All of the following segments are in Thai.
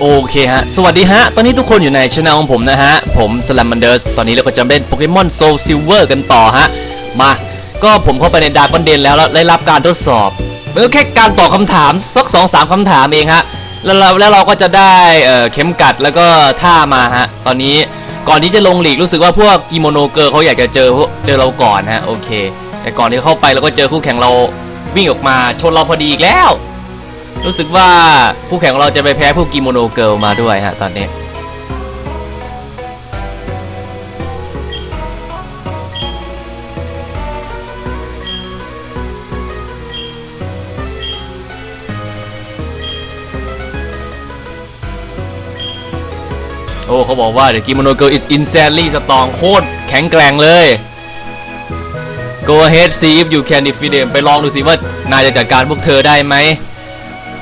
โอเคฮะ สวัสดีฮะ ตอนนี้ทุกคนอยู่ในช่องของผมนะฮะ ผมสลัมมันเดอร์สตอนนี้เราก็จะเล่นโปเกมอนโซลซิลเวอร์กันต่อฮะ มา ก็ผมเข้าไปในดาร์กอนเดนแล้วแล้วได้รับการทดสอบเออแค่การตอบคำถามสักสองสามคำถามเองฮะ แล้วเราแล้วเราก็จะได้เอ่อเข็มกัดแล้วก็ท่ามาฮะ ตอนนี้ก่อนที่จะลงหลีกรู้สึกว่าพวกกิโมโนเกอร์เขาอยากจะเจอเจอเราก่อนฮะ โอเค แต่ก่อนที่เข้าไปเราก็เจอคู่แข่งเราวิ่งออกมาชนเราพอดีอีกแล้ว รู้สึกว่าคู่แข่งของเราจะไปแพ้พวกกิโมโนเกิลมาด้วยฮะตอนนี้ โอ้เขาบอกว่าเดี๋ยวกิโมโนเกิล is insanely strong โคตรแข็งแกร่งเลย Go ahead see if you can defeat them ไปลองดูสิว่านายจะจัดการพวกเธอได้ไหม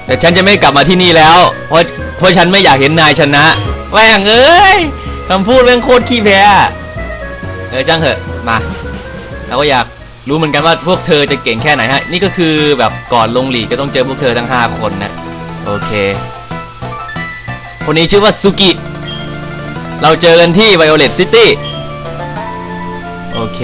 แต่ฉันจะไม่กลับมาที่นี่แล้ว เพราะเพราะฉันไม่อยากเห็นนายชนะแม่งเอ้ยคำพูดเรื่องโคตรขี้แพ้เออช่างเถอะมาเราก็อยากรู้เหมือนกันว่าพวกเธอจะเก่งแค่ไหนฮะ นี่ก็คือแบบก่อนลงหลีกก็ต้องเจอพวกเธอทั้ง 5 คนนะ โอเค คนนี้ชื่อว่าซุกิ เราเจอกันที่ Violet City โอเค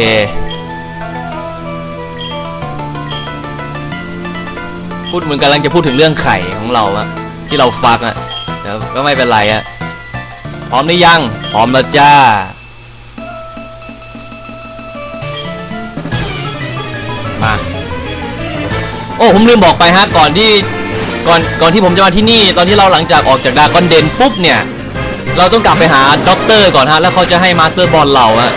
พูดเหมือนกำลังจะพูดถึงเรื่องไข่ของเราอะที่เราฟักอะแต่ก็ไม่เป็นไรอะพร้อมหรือยัง พร้อมแล้วจ้า มา โอ้ผมลืมบอกไปฮะก่อนที่ก่อนก่อนที่ผมจะมาที่นี่ ตอนที่เราหลังจากออกจากดากอนเดนปุ๊บเนี่ย เราต้องกลับไปหาด็อกเตอร์ก่อนฮะ แล้วเขาจะให้มาสเตอร์บอลเราอะ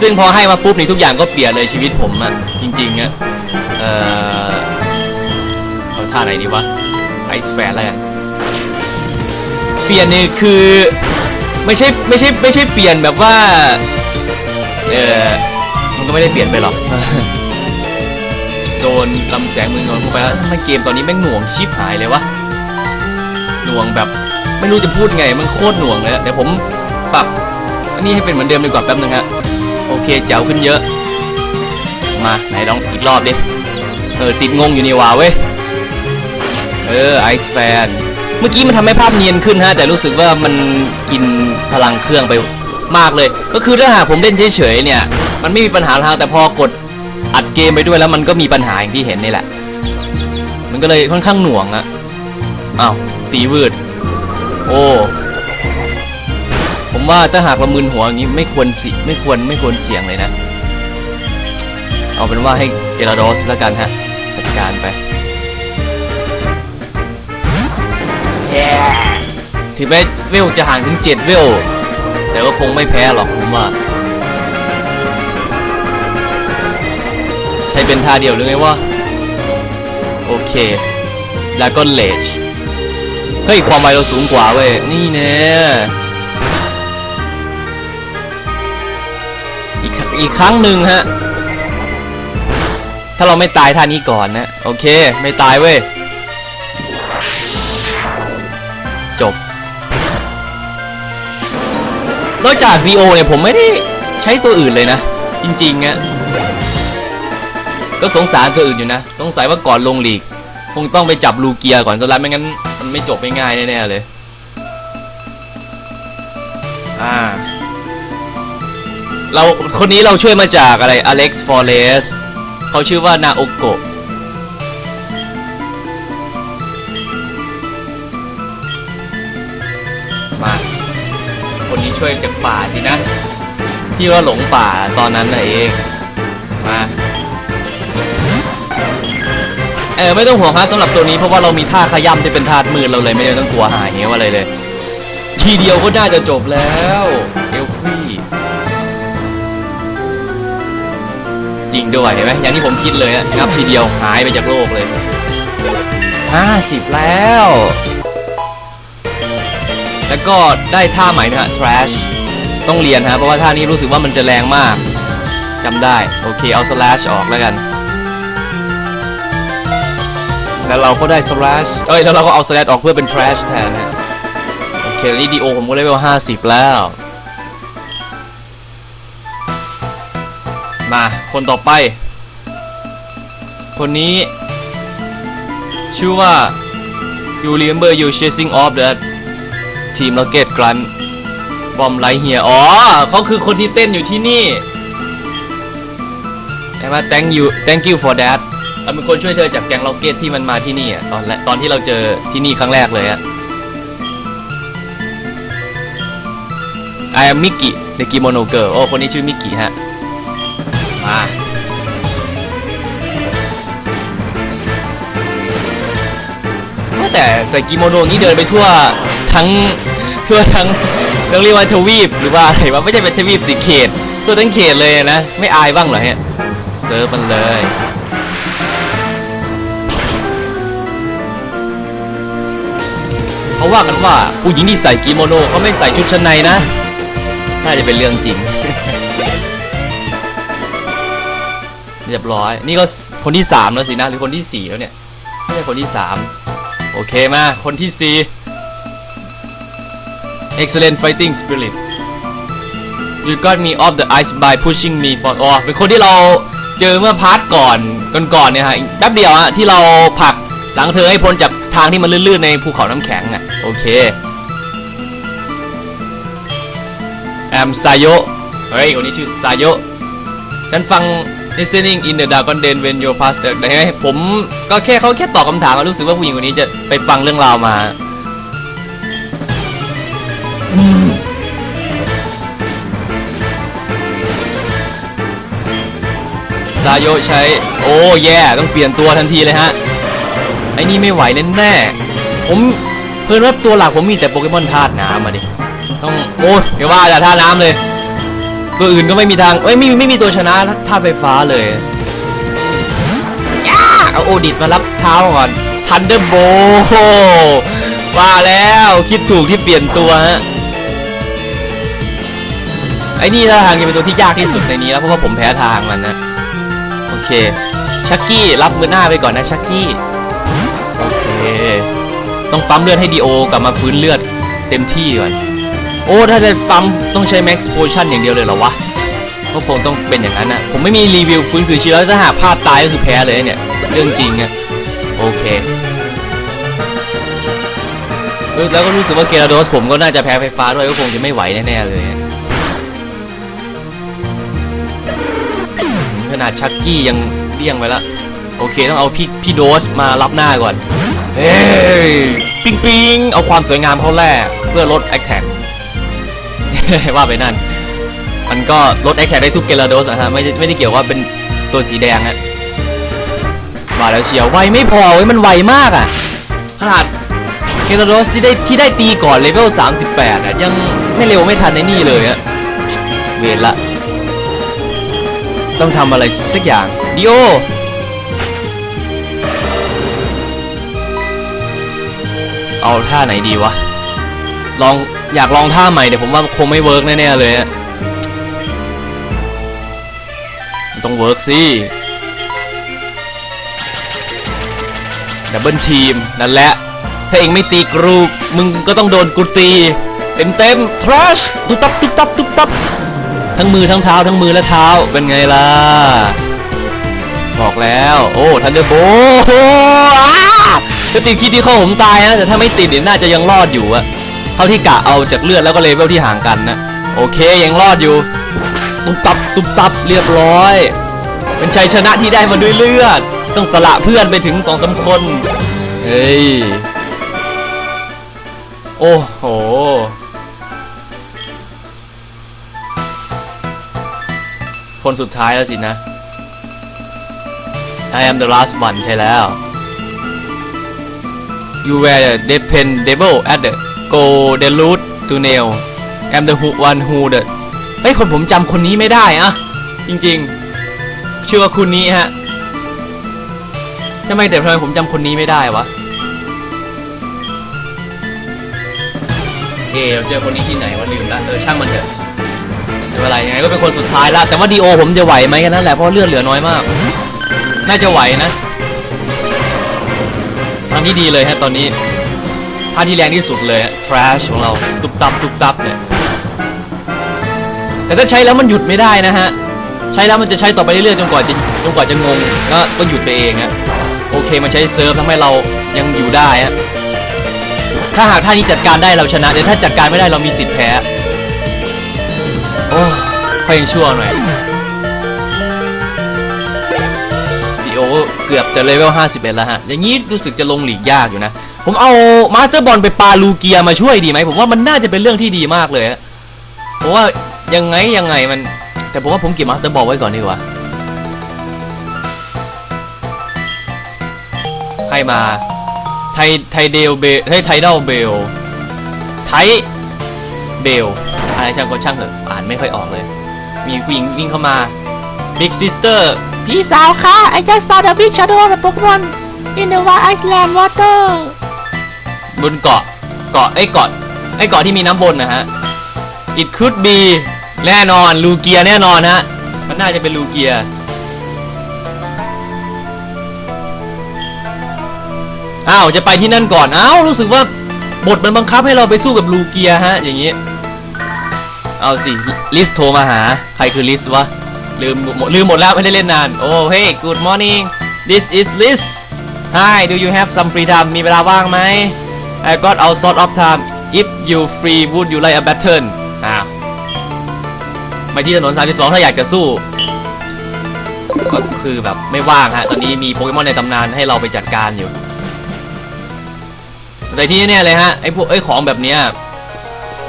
ซึ่งพอให้มาปุ๊บนี่ทุกอย่างก็เปลี่ยนเลยชีวิตผมอะจริงๆอะเอ่อ ท่าไหนดีวะไอซ์แฟร์แล้วกันเปลี่ยนนี่คือไม่ใช่ไม่ใช่ไม่ใช่เปลี่ยนแบบว่าเออมันก็ไม่ได้เปลี่ยนไปหรอกโดนลำแสงมือโดนเข้าไปแล้วทำไมเกมตอนนี้แม่งหน่วงชิบหายเลยวะหน่วงแบบไม่รู้จะพูดไงมันโคตรหน่วงเลยเดี๋ยวผมปรับอันนี้ให้เป็นเหมือนเดิมดีกว่าแป๊บนึงฮะโอเคแจ๋วขึ้นเยอะ มาไหนลองอีกรอบดิเออติดงงอยู่นี่ว่าเว้ย เออไอซ์แฟนเมื่อกี้มันทำให้ภาพเนียนขึ้นฮะแต่รู้สึกว่ามันกินพลังเครื่องไปมากเลย ก็คือถ้าหากผมเล่นเฉยๆเนี่ย มันไม่มีปัญหาทางแต่พอกดอัดเกมไปด้วยแล้วมันก็มีปัญหาอย่างที่เห็นนี่แหละ มันก็เลยค่อนข้างหน่วงอะอ้าวตีวืด โอ้ผมว่าถ้าหากเรามึนหัวอย่างนี้ไม่ควรสิไม่ควรไม่ควรเสี่ยงเลยนะ เอาเป็นว่าให้เกลาโดสแล้วกันฮะ จัดการไป ถึงแม้เวลจะห่างถึงเจ็ดเวล แต่ก็คงไม่แพ้หรอกผมว่า ใช้เป็นท่าเดียวหรือไงวะ โอเค แล้วก็เลชเฮ้ย ความไวเราสูงกว่าเว้ย นี่แน่อีกอีกครั้งหนึ่งฮะ ถ้าเราไม่ตายท่านี้ก่อนนะ โอเค ไม่ตายเว้ย นอกจาก VO เนี่ยผมไม่ได้ใช้ตัวอื่นเลยนะ จริงๆอะก็สงสารตัวอื่นอยู่นะ สงสัยว่าก่อนลงหลีก คงต้องไปจับลูเกียก่อนสลับไม่งั้น มันไม่จบไม่ง่ายแน่ๆเลย อ่า เราคนนี้เราช่วยมาจากอะไรอเล็กซ์ฟอเรสเขาชื่อว่านาโอโกะ ช่วยจากป่าสินะที่ว่าหลงป่าตอนนั้นน่ะเอง มา เออไม่ต้องห่วงครับสำหรับตัวนี้เพราะว่าเรามีท่าขย้ำที่เป็นท่ามือเราเลยไม่ต้องกลัวหายเหวอะไรเลย ทีเดียวก็น่าจะจบแล้วเอลฟี่จริงด้วยเห็นไหมอย่างที่ผมคิดเลยอะงับทีเดียวหายไปจากโลกเลยห้าสิบแล้ว แล้วก็ได้ท่าใหม่นะฮะ trash ต้องเรียนฮะเพราะว่าท่านี้รู้สึกว่ามันจะแรงมากจำได้โอเคเอา slash ออกแล้วกัน แล้วเราก็ได้ slash เอ้ยแล้วเราก็เอา slash ออกเพื่อเป็น trash แทนฮะโอเคนี่ดีโอผมก็เลเวล50 แล้ว มาคนต่อไป คนนี้ ชื่อว่า you remember you chasing off that ทีมล็อกเก็ตกรันบอมไลเฮียอ๋อเขาคือคนที่เต้นอยู่ที่นี่ใช่ไหม thank you thank you for that เราเป็นคนช่วยเธอจากแกงล็อกเก็ตที่มันมาที่นี่อะตอนแรกตอนที่เราเจอที่นี่ครั้งแรกเลยอะ I am Mickey the Kimono Girl โอ้คนนี้ชื่อมิกกี้ฮะ มาว่าแต่ใส่กิโมโนนี้เดินไปทั่ว ทั้งทั่วทั้งต้องเรียกว่าทวีปหรือว่าอะไรวะไม่ใช่เป็นทวีปสิเขตทั่วทั้งเขตเลยนะ ไม่อายบ้างเหรอฮะเซิร์ฟมันเลยเขาว่ากันว่าผู้หญิงที่ใส่กิโมโนเขาไม่ใส่ชุดชั้นในนะ น่าจะเป็นเรื่องจริง เรียบร้อย นี่ก็คนที่สามแล้วสินะ หรือคนที่สี่แล้วเนี่ยไม่ใช่คนที่สามโอเคมา คนที่สี่ excellent fighting spirit you got me off the ice by pushing me for อ๋อเป็นคนที่เราเจอเมื่อพาร์ทก่อนก่อนๆเนี่ยฮะแป๊บเดียวฮะที่เราผลักหลังเธอให้พ้นจากทางที่มันลื่นๆในภูเขาน้ำแข็งอะโอเคแอมซาโยเฮ้ยคนนี้ชื่อซาโยฉันฟัง listening in the dragon den when you pass the ได้ไหมผมก็แค่เขาแค่ตอบคำถามรู้สึกว่าผู้หญิงคนนี้จะไปฟังเรื่องราวมา ซาโยใช้ โอ้แย่ ต้องเปลี่ยนตัวทันทีเลยฮะ ไอ้นี่ไม่ไหวแน่ๆผมเพิ่นว่าตัวหลักผมมีแต่โปเกมอนธาตุน้ำมาดิ ต้อง โอ้ยอย่าว่าแต่ท่าน้ำเลย ตัวอื่นก็ไม่มีทางเอ้ยไม่ไม่มีตัวชนะท่าไฟฟ้าเลยย่าเอาโอดิตมารับเท้าก่อน ทันเดอร์โบว่าแล้วคิดถูกที่เปลี่ยนตัวฮะไอ้นี่ท่าทางจะเป็นตัวที่ยากที่สุดในนี้แล้วเพราะว่าผมแพ้ทางมันนะ โอเค ชักกี้รับมือหน้าไปก่อนนะชักกี้ โอเค ต้องปั๊มเลือดให้ดีโอกลับมาฟื้นเลือดเต็มที่ก่อน โอ้ ถ้าจะปั๊มต้องใช้ Max Potion อย่างเดียวเลยเหรอวะ ก็คงต้องเป็นอย่างนั้นนะผมไม่มีรีวิวฟื้นคืนชีพแล้วถ้าหากพลาดตายก็คือแพ้เลยเนี่ย เรื่องจริงอะโอเคแล้วก็รู้สึกว่าเกราโดสผมก็น่าจะแพ้ไฟฟ้าด้วยก็คงจะไม่ไหวแน่ๆเลย นาดชักกี้ยังเลี่ยงไปละโอเคต้องเอาพี่พี่โดสมารับหน้าก่อนเฮ้ยปิงปิงเอาความสวยงามเข้าแรกเพื่อลดแอคแท็กว่าไปนั่น มันก็ลดแอคแท็กได้ทุกเกลาโดสอะฮะไม่ไม่ได้เกี่ยวว่าเป็นตัวสีแดงอะว่าแล้วเชียวไวไม่พอเว้ยมันไวมากอะขนาดเกลาโดสที่ได้ที่ได้ตีก่อนเลเวล38อะยังไม่เร็วไม่ทันในนี่เลยอะเวรละ ต้องทำอะไรสักอย่างดิโอเอาท่าไหนดีวะ ลองอยากลองท่าใหม่เดี๋ยวผมว่าคงไม่เวิร์กแน่ๆเลยอะต้องเวิร์กสิดับเบิลทีมนั่นแหละ ถ้าเองไม่ตีกรูมึงก็ต้องโดนกูตี เต็มเต็มทรัชตุ๊บตับตุ๊บตับตุ๊บตับ ทั้งมือทั้งเท้าทั้งมือและเท้าเป็นไงล่ะ บอกแล้ว โอ้ทันเดอร์โบถ้าติดคิดที่เข้าผมตายนะแต่ถ้าไม่ติดเนี่ยน่าจะยังรอดอยู่อะเท่าที่กะเอาจากเลือดแล้วก็เลเวลที่ห่างกันนะโอเคยังรอดอยู่ตุ๊บตับตุ๊บตับเรียบร้อย เป็นชัยชนะที่ได้มาด้วยเลือด ต้องสละเพื่อนไปถึงสองสามคนเฮ้ย โอ้โห คนสุดท้ายแล้วสินะ I am the last one ใช่แล้ว You were the dependable at the go the root to nail I'm the one who the เฮ้ย คนผมจำคนนี้ไม่ได้อะจริงๆ ชื่อว่าคุณนี้ฮะทำไมแต่ทำไมผมจำคนนี้ไม่ได้วะเอเราเจอคนนี้ที่ไหนวะลืมละเออช่างมันเถอะ เป็นไรยังไงก็เป็นคนสุดท้ายละแต่ว่าดีโอผมจะไหวไหมกันนั่นแหละเพราะเลือดเหลือน้อยมาก น่าจะไหวนะทางที่ดีเลยฮะตอนนี้ท่าที่แรงที่สุดเลยทรัชของเราตุบตับตุบตับเนี่ยแต่ถ้าใช้แล้วมันหยุดไม่ได้นะฮะใช้แล้วมันจะใช้ต่อไปเรื่อยๆจนกว่าจะจนกว่าจะงงก็ต้องหยุดไปเองฮะโอเคมาใช้เซิร์ฟทำให้เรายังอยู่ได้ฮะถ้าหากท่านี้จัดการได้เราชนะแต่ถ้าจัดการไม่ได้เรามีสิทธิ์แพ้ ค่อยยังชั่วหน่อยดีโอเกือบจะเลเวล51 แล้วฮะ อย่างนี้รู้สึกจะลงหลีกยากอยู่นะ ผมเอามาสเตอร์บอลไปปาลูเกียมาช่วยดีไหม ผมว่ามันน่าจะเป็นเรื่องที่ดีมากเลยเพราะว่ายังไงยังไงมัน แต่ผมว่าผมเก็บมาสเตอร์บอลไว้ก่อนดีกว่า ให้มาไทไทเดลเบลเฮ้ยไทเดลเบลไทเบลอะไรช่างก็ช่างเถอะอ่านไม่ค่อยออกเลย มีผู้หญิงวิ่งเข้ามา Big Sister พี่สาวค่ะ I just saw the big shadow of the Pokemon in the Wild Iceland water บนเกาะเกาะไอ้ยเกาะไอ้เกาะที่มีน้ำบนนะฮะ It could be แน่นอนลูเกียแน่นอนฮะ มันน่าจะเป็นลูเกียอ้าวจะไปที่นั่นก่อนอ้าวรู้สึกว่าบทมันบังคับให้เราไปสู้กับลูเกียฮะ อย่างนี้ เอาสิลิสโทรมาหา ใครคือลิสวะ ลืมลืมหมดแล้วไม่ได้เล่นนาน โอ้ hey good morning this is Liz hi do you have some free time มีเวลาว่างไหม I got all sort of time if you free would you like a battle อ้าไปที่ถนน 32 ถ้าอยากจะสู้ ก็คือแบบไม่ว่างฮะ ตอนนี้มีโปเกมอนในตำนานให้เราไปจัดการอยู่ แต่ที่แน่เลยฮะ ไอ้พวกไอ้ของแบบเนี้ย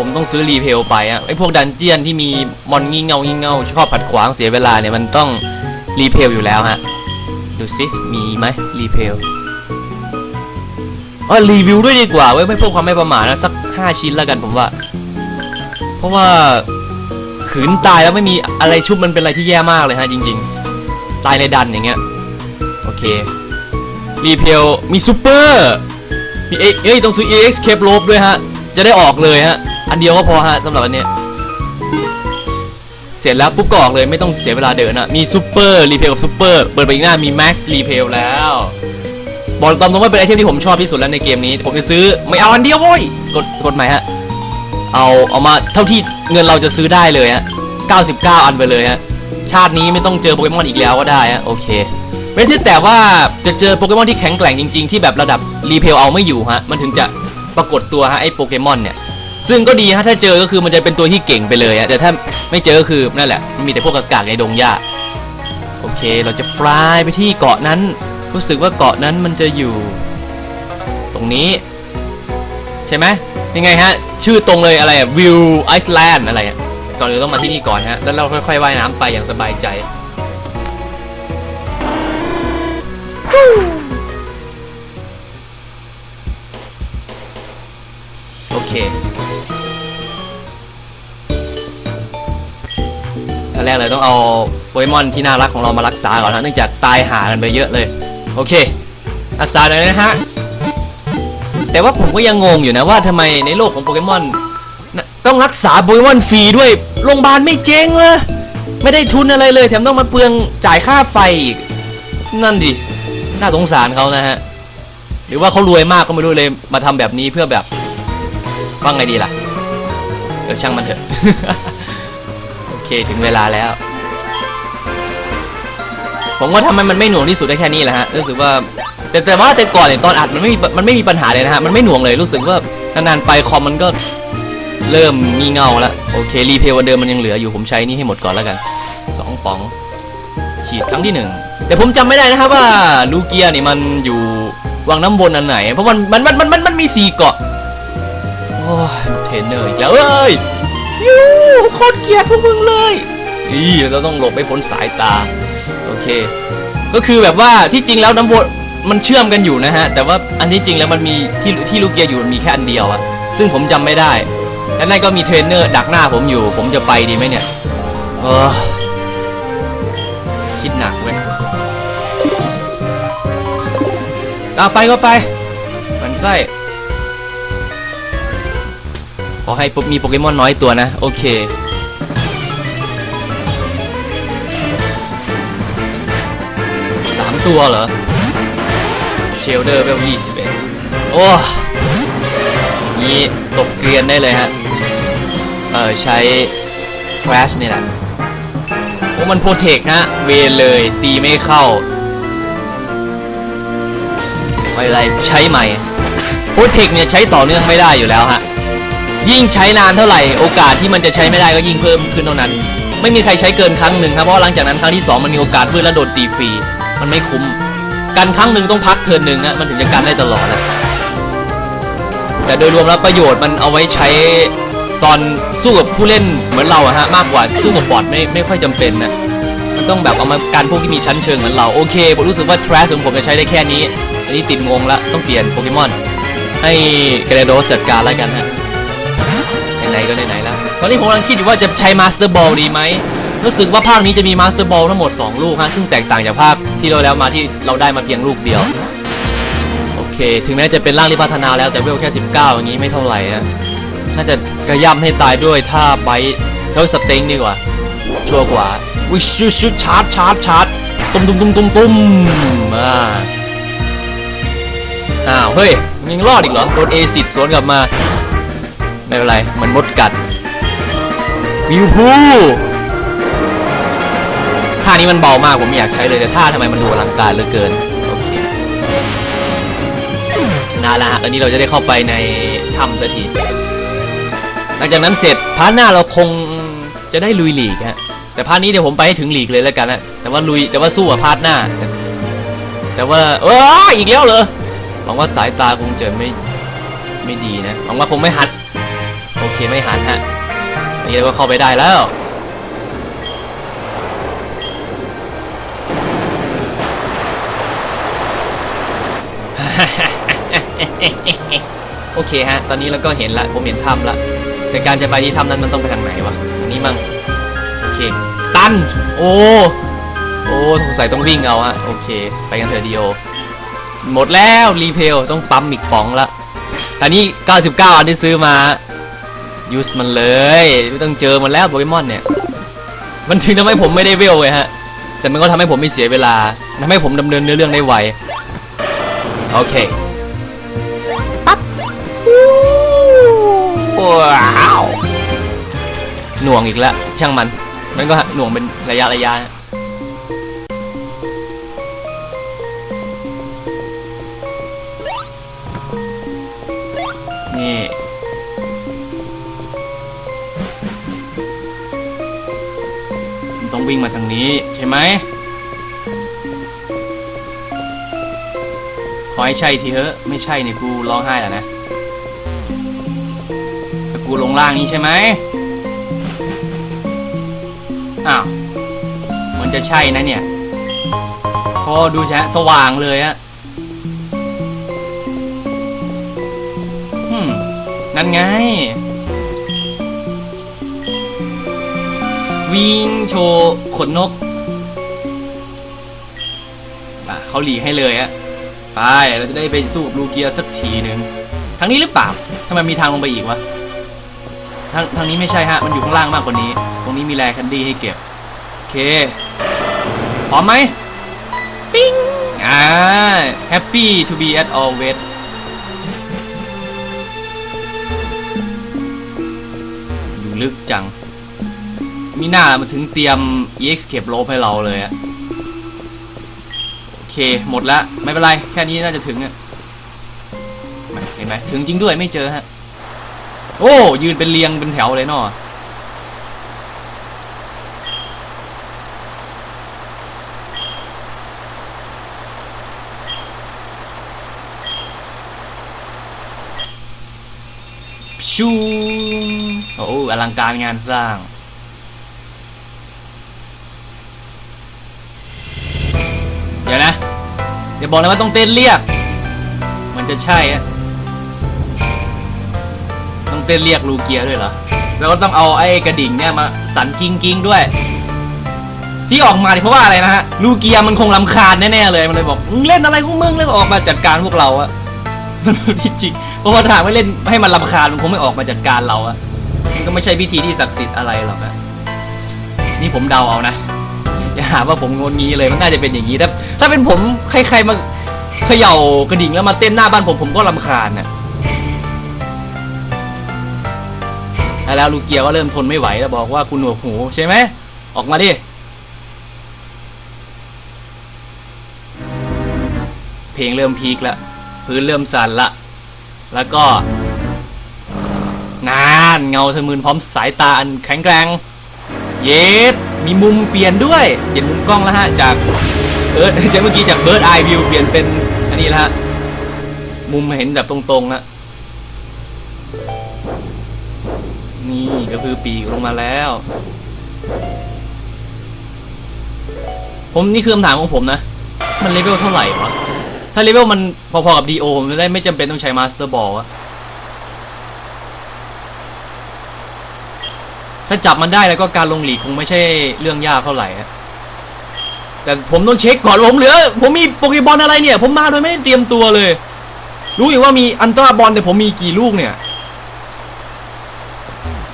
ผมต้องซื้อรีเพลไปอะไอพวกดันเจียนที่มีมอนงี่เง่างี่เง่าชอบผัดขวางเสียเวลาเนี่ยมันต้องรีเพลอยู่แล้วฮะ ดูสิมีไหมรีเพลอ๋อรีวิวด้วยดีกว่าเว้ยไม่เพื่อความไม่ประมาทนะสักห้าชิ้นแล้วกันผมว่า เพราะว่าขืนตายแล้วไม่มีอะไรชุบมันเป็นอะไรที่แย่มากเลยฮะจริง ๆ ตายในดันอย่างเงี้ยโอเครีเพลมีซูเปอร์มีเอ้ยต้องซื้อ EX Cape Rope ด้วยฮะ จะได้ออกเลยฮะ อันเดียวก็พอฮะสำหรับอันเนี้ยเสร็จแล้วปุ๊บก็ออกเลยไม่ต้องเสียเวลาเดินอะมีซูเปอร์รีเพลกับซูเปอร์เปิดไปอีกหน้ามีแม็กซ์รีเพลแล้ว บอกตามตรงว่าเป็นไอเทมที่ผมชอบที่สุดแล้วในเกมนี้ ผมจะซื้อไม่เอาอันเดียวโว้ยกดกดใหม่ฮะ เอาเอามาเท่าที่เงินเราจะซื้อได้เลยฮะ 99 อันไปเลยฮะ ชาตินี้ไม่ต้องเจอโปเกมอนอีกแล้วก็ได้ฮะโอเคไม่ใช่แต่ว่าจะเจอโปเกมอนที่แข็งแกร่งจริงๆ ที่แบบระดับรีเพลเอาไม่อยู่ฮะมันถึงจะ ปรากฏตัวฮะไอ้โปเกมอนเนี่ยซึ่งก็ดีฮะถ้าเจอก็คือมันจะเป็นตัวที่เก่งไปเลยฮะแต่ถ้าไม่เจอก็คือนั่นแหละมันมีแต่พวกกากๆในดงหญ้าโอเคเราจะฟลายไปที่เกาะนั้น รู้สึกว่าเกาะนั้นมันจะอยู่ ตรงนี้ ใช่ไหมยังไงฮะ ชื่อตรงเลยอะไรอะวิวไอซ์แลนด์อะไรอะก่อนอื่นต้องมาที่นี่ก่อนฮะแล้วเราค่อยๆว่ายน้ำไปอย่างสบายใจ เคขั้นแรกเลยต้องเอาโปเกมอนที่น่ารักของเรามารักษาก่อนนะเนื่องจากตายหากันไปเยอะเลย โอเค รักษาหน่อยนะฮะ แต่ว่าผมก็ยังงงอยู่นะว่าทำไมในโลกของโปเกมอนต้องรักษาโปเกมอนฟรีด้วยโรงพยาบาลไม่เจ๊งเลยไม่ได้ทุนอะไรเลยแถมต้องมาเปลืองจ่ายค่าไฟอีก นั่นดิ น่าสงสารเขานะฮะ หรือว่าเขารวยมากก็ไม่รู้เลยมาทำแบบนี้เพื่อแบบ ว่าไงดีล่ะ เออช่างมันเถอะ โอเคถึงเวลาแล้ว ผมว่าทำไมมันไม่หน่วงที่สุดได้แค่นี้แหละฮะ รู้สึกว่า แต่แต่ว่าแต่ก่อนเนี่ยตอนอัดมันไม่มันไม่มีปัญหาเลยนะฮะ มันไม่หน่วงเลยรู้สึกว่านานๆไปคอมมันก็เริ่มงี่เงาแล้วโอเครีเพลวันเดิมมันยังเหลืออยู่ผมใช้นี่ให้หมดก่อนแล้วกันสองป๋อง ฉีดครั้งที่หนึ่งแต่ผมจำไม่ได้นะครับว่าลูเกียนี่มันอยู่วังน้ำวนอันไหน เพราะมันมันมันมันมันมันมีสี่เกาะ เทรนเนอร์อีกแล้วเอ้ยยูโคตรเกลียดพวกมึงเลยอีเราต้องหลบไม่พ้นสายตา โอเค ก็คือแบบว่าที่จริงแล้วน้ำวนมันเชื่อมกันอยู่นะฮะ แต่ว่าอันที่จริงแล้วมันมีที่ที่ลูกเกียร์อยู่มันมีแค่อันเดียวอะซึ่งผมจำไม่ได้และนั่นก็มีเทรนเนอร์ดักหน้าผมอยู่ ผมจะไปดีไหมเนี่ยเออคิดหนักเว้ยเอาไปก็ไป มันไส้ อให้มีโปเกมอนน้อยตัวนะ โอเคสามตัวเหรอ เชลเดอร์เวลยี่สิบเอ็ดโอ้นี่ตกเกรียนได้เลยฮะ เออใช้ Crash นี่แหละโอ้มันโปรเทคฮะ เวเลย ตีไม่เข้าไม่ไรใช้ใหม่โปรเทคเนี่ยใช้ต่อเนื่องไม่ได้อยู่แล้วฮะ ยิ่งใช้นานเท่าไหร่โอกาสที่มันจะใช้ไม่ได้ก็ยิ่งเพิ่มขึ้นเท่านั้น ไม่มีใครใช้เกินครั้งหนึ่งครับเพราะหลังจากนั้นครั้งที่สองมันมีโอกาสมืดและโดนตีฟรีมันไม่คุ้มกันครั้งหนึ่งต้องพักเทินหนึ่งฮะมันถึงจะกันได้ตลอดนะแต่โดยรวมแล้วประโยชน์มันเอาไว้ใช้ตอนสู้กับผู้เล่นเหมือนเราอะฮะมากกว่าสู้กับบอทไม่ไม่ค่อยจำเป็นนะมันต้องแบบเอามาการพวกที่มีชั้นเชิงเหมือนเราโอเคผมรู้สึกว่าทรัสของผมจะใช้ได้แค่นี้อันนี้ติดงงละต้องเปลี่ยนโปเกมอนให้เกรโดสจัดการแล้วกันฮะ ไหนๆก็ไหนๆแล้วตอนนี้ผมกำลังคิดอยู่ว่าจะใช้มาสเตอร์บอลดีไหมรู้สึกว่าภาคนี้จะมีมาสเตอร์บอลทั้งหมด 2 ลูกฮะซึ่งแตกต่างจากภาคที่เราแล้วมาที่เราได้มาเพียงลูกเดียวโอเค ถึงแม้จะเป็นร่างที่พัฒนาแล้วแต่เวลแค่ 19 อย่างนี้ไม่เท่าไหร่นะน่าจะกระย่ำให้ตายด้วยท่าไบเท่าสเต็งดีกว่า ชัวร์กว่าอุ้ยชุดชุดชาร์จชาร์จชาร์จตุ้มตุ้มตุ้มตุ้มตุ้มอ่าอ้าวเฮ้ยยังรอดอีกเหรอโดนเอซิดสวนกลับมา ไม่เป็นไรมันมดกัดวิวพูท่านี้มันเบามากผมไม่อยากใช้เลยแต่ท่าทำไมมันดูอลังการเหลือเกินโอเคชนะแล้วฮะตอนนี้เราจะได้เข้าไปในถ้ำสักทีหลังจากนั้นเสร็จพาร์ทหน้าเราคงจะได้ลุยหลีกฮะแต่พาร์ทนี้เดี๋ยวผมไปให้ถึงหลีกเลยแล้วกันนะแต่ว่าลุยแต่ว่าสู้กับพาร์ทหน้า แต่ว่าเอออีกแล้วเหรอหวังว่าสายตาคงจะไม่ไม่ดีนะหวังว่าคงไม่หัด คไม่หันฮะอันนี้เราก็เข้าไปได้แล้วโอเคฮะ ตอนนี้เราก็เห็นละ ผมเห็นถ้ำละ แต่การจะไปที่ถ้ำนั้นมันต้องไปทางไหนวะทางนี้มั้ง โอเค ตัน โอ้ โอ้ สงสัยต้องวิ่งเอาฮะ โอเค ไปกันเถอะดีโอ หมดแล้ว รีเพล ต้องปั๊มอีกป๋องละแต่นี่99 อันที่ซื้อมา ยูสมันเลยไม่ต้องเจอมันแล้วโปเกมอนเนี่ย มันถึงทำให้ผมไม่ได้เวลเลยฮะ แต่มันก็ทำให้ผมไม่เสียเวลาทำให้ผมดำเนินเนื้อเรื่องได้ไว โอเค ปั๊บว้าว หน่วงอีกแล้ว ช่างมัน มันก็หน่วงเป็นระยะระยะ ไหมขอให้ใช่ทีเถอะ ไม่ใช่เนี่ยกูร้องไห้แล้วนะแต่กูลงล่างนี้ใช่ไหมอ้าวมันจะใช่นะเนี่ยพอดูแชะสว่างเลยอะนั่นไง วิ่งโชว์ขนนก เขาหลีให้เลยอะไปเราจะได้ไปสู้ลูเกียสักทีหนึ่งทางนี้หรือเปล่าทำไมมีทางลงไปอีกวะทางทางนี้ไม่ใช่ฮะ มันอยู่ข้างล่างมากกว่านี้ ตรงนี้มีแรคันดี้ให้เก็บ โอเค พร้อมไหม ปิ้ง อ่า happy to be at always อยู่ลึกจัง มีหน้ามาถึงเตรียม escape rope ให้เราเลยอะ เค หมดแล้วไม่เป็นไร แค่นี้น่าจะถึงอะเห็นไหมถึงจริงด้วยไม่เจอฮะ โอ้ ยืนเป็นเรียงเป็นแถวเลยเนาะชู โอ้อลังการงานสร้าง อย่าบอกนะว่าต้องเต้นเรียก มันจะใช่อะต้องเต้นเรียกลูเกียด้วยเหรอ แล้วก็ต้องเอาไอ้กระดิ่งเนี่ยมาสั่นกิ้งกิ้งด้วย ที่ออกมาเพราะว่าอะไรนะฮะ ลูเกียมันคงลำคาญแน่ๆเลย มันเลยบอกมึงเล่นอะไรของมึงแล้วก็ออกมาจัดการพวกเราอะมันเป็นพิจิเพราะว่าถ้าไม่เล่นให้มันลำคาญมันคงไม่ออกมาจัดการเราอะมันก็ไม่ใช่พิธีที่ศักดิ์สิทธิ์อะไรหรอกอะนี่ผมเดาเอานะ อย่าหาว่าผมงนงี้เลยมันน่าจะเป็นอย่างนี้ถ้าถ้าเป็นผมใครๆมาเขย่ากระดิ่งแล้วมาเต้นหน้าบ้านผมผมก็ลำคาญน่ะแล้วลูกเกียร์ก็เริ่มทนไม่ไหวแล้วบอกว่าคุณหนวกหูใช่ไหมออกมาดิเพลงเริ่มพีคละพื้นเริ่มสั่นละ แล้วก็นานเงาเธอมืนพร้อมสายตาอันแข็งแกร่ง เย็ดมีมุมเปลี่ยนด้วยเปลี่ยนมุมกล้องแล้วฮะจากเออจากเมื่อกี้จากเบิร์ดไอวิวเปลี่ยนเป็นอันนี้แล้วฮะมุมเห็นแบบตรงๆนะนี่ก็คือปีกลงมาแล้ว ผมนี่คือคำถามของผมนะ มันเลเวลเท่าไหร่วะ ถ้าเลเวลมันพอๆกับดีโอผมจะได้ไม่จำเป็นต้องใช้มาสเตอร์บอลอะ ถ้าจับมันได้แล้วก็การลงหลีกคงไม่ใช่เรื่องยากเท่าไหร่แต่ผมต้องเช็คก่อนผมเหลือ ผมมีโปเกบอลอะไรเนี่ย ผมมาโดยไม่ได้เตรียมตัวเลย รู้อยู่ว่ามีอันตราบอลแต่ผมมีกี่ลูกเนี่ย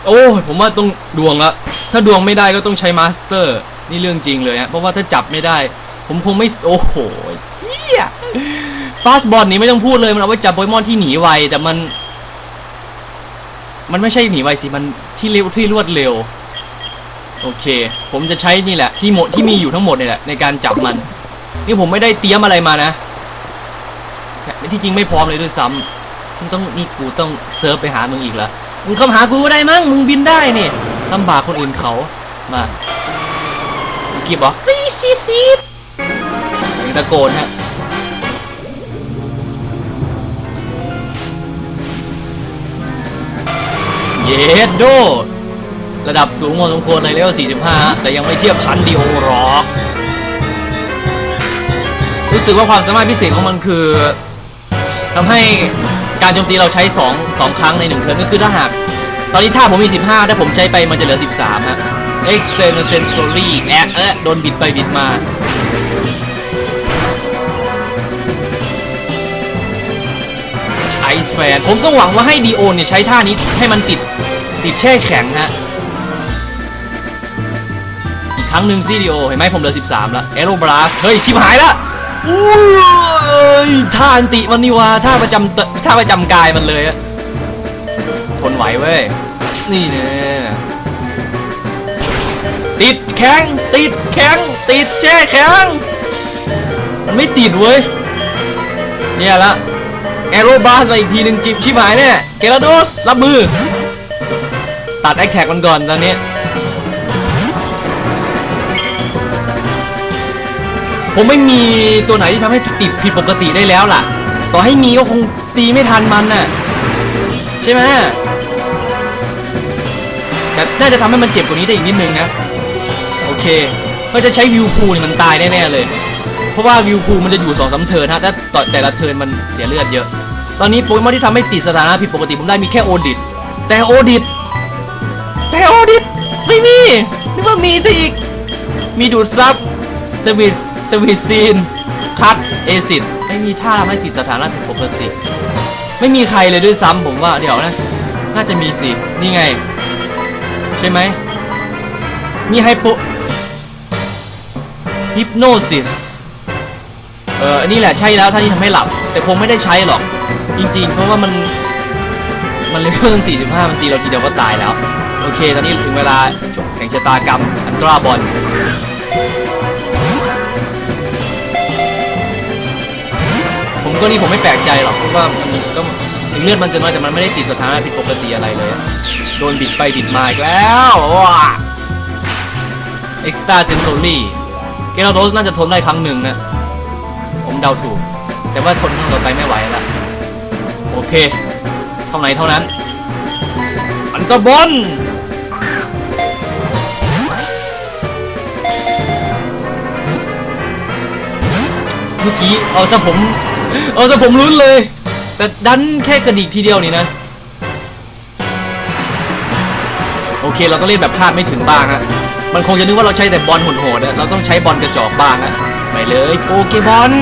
โอ้ยผมว่าต้องดวงละถ้าดวงไม่ได้ก็ต้องใช้มาสเตอร์ นี่เรื่องจริงเลยฮะเพราะว่าถ้าจับไม่ได้ ผมคงไม่โอ้โหเฮียฟาสบอลนี้ไม่ต้องพูดเลยมันเอาไว้จับโปเกมอนที่หนีไวแต่มัน มันไม่ใช่หนีไวสิมัน ที่เร็วที่รวดเร็ว โอเค ผมจะใช้นี่แหละ ที่หมดที่มีอยู่ทั้งหมดเนี่ยแหละในการจับมัน นี่ผมไม่ได้เตรียมอะไรมานะแต่ที่จริงไม่พร้อมเลยด้วยซ้ำมึงต้องนี่กูต้องเซิร์ฟไปหามึงอีกแล้วมึงเข้ามาหากูก็ได้มั้งมึงบินได้นี่ลำบากคนอื่นเขามามึงกีบเหรอซีซีซียังตะโกนฮะ ดโด ระดับสูงพอสมควรเลยเลเวล45 แต่ยังไม่เทียบชั้นดีโอหรอก รู้สึกว่าความสามารถพิเศษของมันคือทำให้การโจมตีเราใช้ 2 2 ครั้งใน 1 เทิร์นก็คือถ้าหากตอนนี้ถ้าผมมี 15 ถ้าผมใช้ไปมันจะเหลือ 13 ฮะ External Sensory แอะเอะโดนบิดไปบิดมาไอซ์แฟนผมก็หวังว่าให้ดีโอเนี่ยใช้ท่านี้ให้มันติด ติดแช่แข็งฮะ อีกครั้งหนึ่งซีดีโอเห็นไหมผมเหลือ 13 แล้วเอโรบลัสเฮ้ย ชิบหายละอุ้ยท่าอันติมันนี่วะท่าประจำตท่าประจำกายมันเลยอะทนไหวเว้ย นี่เนี่ยติดแข็ง ติดแข็ง ติดแช่แข็ง มันไม่ติดเว้ย เนี่ยละแอโรบาสมาอีกทีหนึ่งจิบชิบหายเนี่ยเกลาโดสรับมือ ตัดแอคแท็กมันก่อนตอนนี้ผมไม่มีตัวไหนที่ทำให้ติดผิดปกติได้แล้วล่ะ ต่อให้มีก็คงตีไม่ทันมันน่ะ ใช่ไหมแต่น่าจะทำให้มันเจ็บกว่านี้ได้อีกนิดนึงนะ โอเคก็จะใช้วิวพูลนี่มันตายแน่ๆเลย เพราะว่าวิวพูลมันจะอยู่สองสาเทิร์นฮะถ้าต่อแต่ละเทิร์นมันเสียเลือดเยอะ ตอนนี้โปเกมอนที่ทำให้ติดสถานะผิดปกติผมได้มีแค่โอดิตแต่โอดิต แต่โอดิไม่มีนี่ว่ามีซะอีก มีดูดซับสวิตสวิตซีน คัตเอซิดไม่มีท่าทำให้ติดสถานะผิดปกติ ไม่มีใครเลยด้วยซ้ำผมว่าเดี๋ยวนะ น่าจะมีสิ นี่ไง ใช่ไหม มีไฮโปฮิปโนซิสเอออันนี้แหละใช่แล้วท่านี้ทำให้หลับ แต่คงไม่ได้ใช้หรอก จริงๆ เพราะว่ามัน มันเลเวล45 มันตีเราทีเดียวก็ตายแล้ว โอเค ตอนนี้ถึงเวลาจบแห่งชะตากรรมอันตราบอลผมก็นี่ผมไม่แปลกใจหรอกเพราะว่ามันก็ถึงเลือดมันจะน้อยแต่มันไม่ได้ติดสถานะผิดปกติอะไรเลยโดนบิดไปบิดมาอีกแล้วว้าเอ็กซ์ตร้าเซนโซรี่เกลาโดสน่าจะทนได้ครั้งหนึ่งนะ ผมเดาถูก แต่ว่าทนครั้งต่อไปไม่ไหวแล้วโอเค เท่าไหนเท่านั้นอันตะบอ เมื่อกี้เอาซะผม เอาซะผมลุ้นเลย แต่ดันแค่กระดิกทีเดียวนี่นะ โอเคเราต้องเล่นแบบคาดไม่ถึงบ้างฮะมันคงจะนึกว่าเราใช้แต่บอลโหดๆอะเราต้องใช้บอลกระจอกบ้างฮะไปเลยโปเกบอล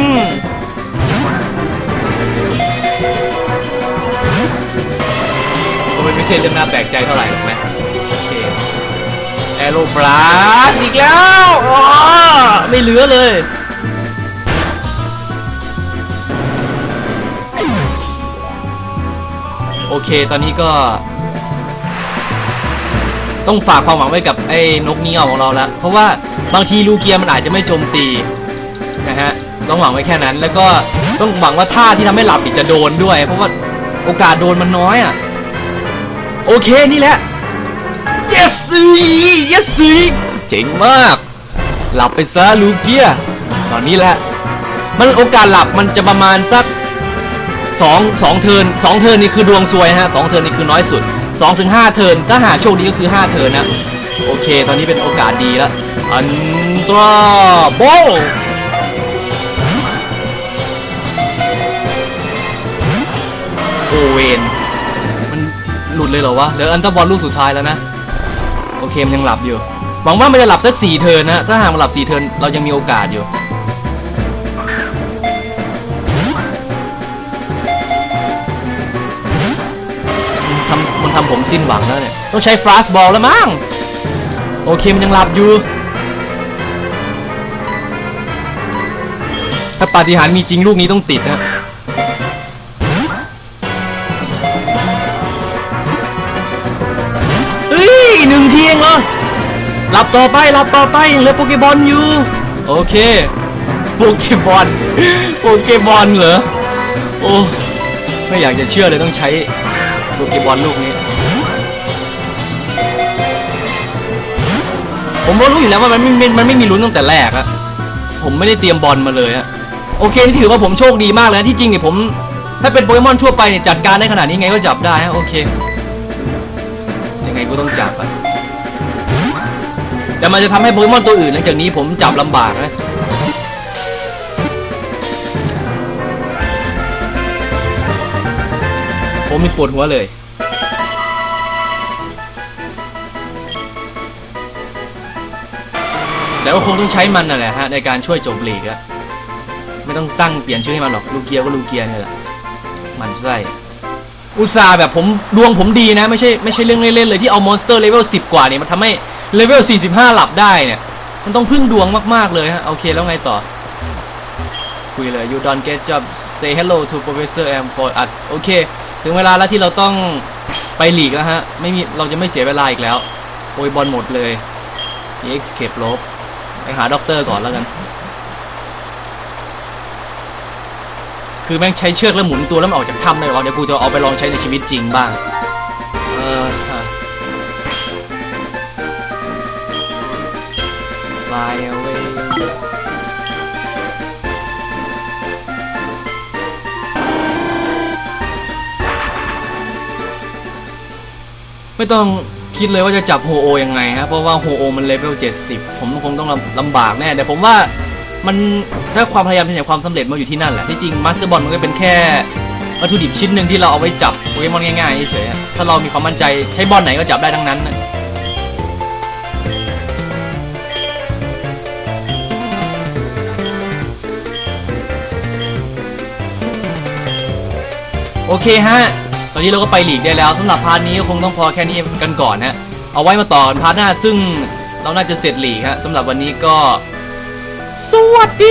ก็ไม่ใช่เรื่องน่าแปลกใจเท่าไหร่หรอกนะโอเคแอโรบลัสอีกแล้วอ๋อไม่เหลือเลย เค ตอนนี้ก็ ต้องฝากความหวังไว้กับไอ้นกเงี้ยวของเราแล้ว เพราะว่าบางทีลูเกียมันอาจจะไม่โจมตีนะฮะต้องหวังไว้แค่นั้น แล้วก็ต้องหวังว่าท่าที่ทำให้หลับอีกจะโดนด้วย เพราะว่าโอกาสโดนมันน้อยอะ โอเคนี่แหละ yes ย yes เจ๋งมาก หลับไปซะลูเกีย ตอนนี้แหละ มันโอกาสหลับมันจะประมาณสัก สองสองเทิร์นสองเทิร์นนี่คือดวงซวยฮะสองเทิร์นนี่คือน้อยสุดสองถึงห้าเทิร์นถ้าหากโชคดีก็คือห้าเทิร์นนะโอเค ตอนนี้เป็นโอกาสดีแล้วอันตราโบลโอเวนมันหลุดเลยเหรอวะเหลืออันตราบอลลูกสุดท้ายแล้วนะ โอเคมันยังหลับอยู่ หวังว่ามันจะหลับสักสี่เทิร์นนะ ถ้าหากมันหลับสี่เทิร์นเรายังมีโอกาสอยู่ ผมสิ้นหวังแล้วเนี่ย ต้องใช้ฟลาสบอลแล้วมั้ง โอเคมันยังหลับอยู่ ถ้าปาฏิหาริย์มีจริงลูกนี้ต้องติดนะเฮ้ยหนึ่งทีเองเหรอหลับต่อไปหลับต่อไปยังเหลือโปเกบอลอยู่ โอเคโปเกบอลโปเกบอลเหรอ โอ้ ไม่อยากจะเชื่อเลยต้องใช้โปเกบอลลูกนี้ ผมก็รู้อยู่แล้วว่ามันไม่ มันไม่มีลุ้นตั้งแต่แรกอะผมไม่ได้เตรียมบอลมาเลยอะโอเคนี่ถือว่าผมโชคดีมากเลยนะที่จริงเนี่ยผม ถ้าเป็นโปเกมอนทั่วไปเนี่ยจัดการได้ขนาดนี้ไงก็จับได้ฮะโอเค ยังไงก็ต้องจับอะแต่มันจะทำให้โปเกมอนตัวอื่นหลังจากนี้ผมจับลำบากนะผมมีปวดหัวเลย แต่ก็คงต้องใช้มันนั่นแหละฮะในการช่วยจบลีกอะไม่ต้องตั้งเปลี่ยนชื่อให้มันหรอกลูกเกียก็ลูกเกียเนี่ยแหละมันไส้อุตส่าห์แบบผมดวงผมดีนะไม่ใช่ไม่ใช่เรื่องเล่นๆเลยที่เอามอนสเตอร์เลเวล10 กว่าเนี่ยมันทำให้เลเวล45 หลับได้เนี่ย มันต้องพึ่งดวงมากๆเลยฮะโอเคแล้วไงต่อ คุยเลย you don't get job say hello to professor M for us โอเค ถึงเวลาแล้วที่เราต้องไปหลีกแล้วฮะ ไม่มีเราจะไม่เสียเวลาอีกแล้ว โอยบอลหมดเลย escape ลบ ไปหาด็อกเตอร์ก่อนแล้วกัน คือแม่งใช้เชือกแล้วหมุนตัวแล้วมันออกจากถ้ำได้หรอเดี๋ยวกูจะเอาไปลองใช้ในชีวิตจริงบ้าง เออฮะ fly away ไม่ต้อง คิดเลยว่าจะจับโฮโอยังไงฮะเพราะว่าโฮโอมันเลเวล70 ผมคงต้องลำลำบากแน่แต่ผมว่ามันถ้าความพยายามที่ไหนความสำเร็จมาอยู่ที่นั่นแหละที่จริงมาสเตอร์บอลมันก็เป็นแค่วัตถุดิบชิ้นหนึ่งที่เราเอาไว้จับโปเกมอนง่ายๆเฉยๆถ้าเรามีความมั่นใจใช้บอลไหนก็จับได้ทั้งนั้นนะโอเคฮะ ตอนนี้เราก็ไปหลีกได้แล้วสำหรับพาร์ทนี้ก็คงต้องพอแค่นี้กันก่อนฮะเอาไว้มาต่อพาร์ทหน้าซึ่งเราน่าจะเสร็จหลีกฮะสำหรับวันนี้ก็ สวัสดี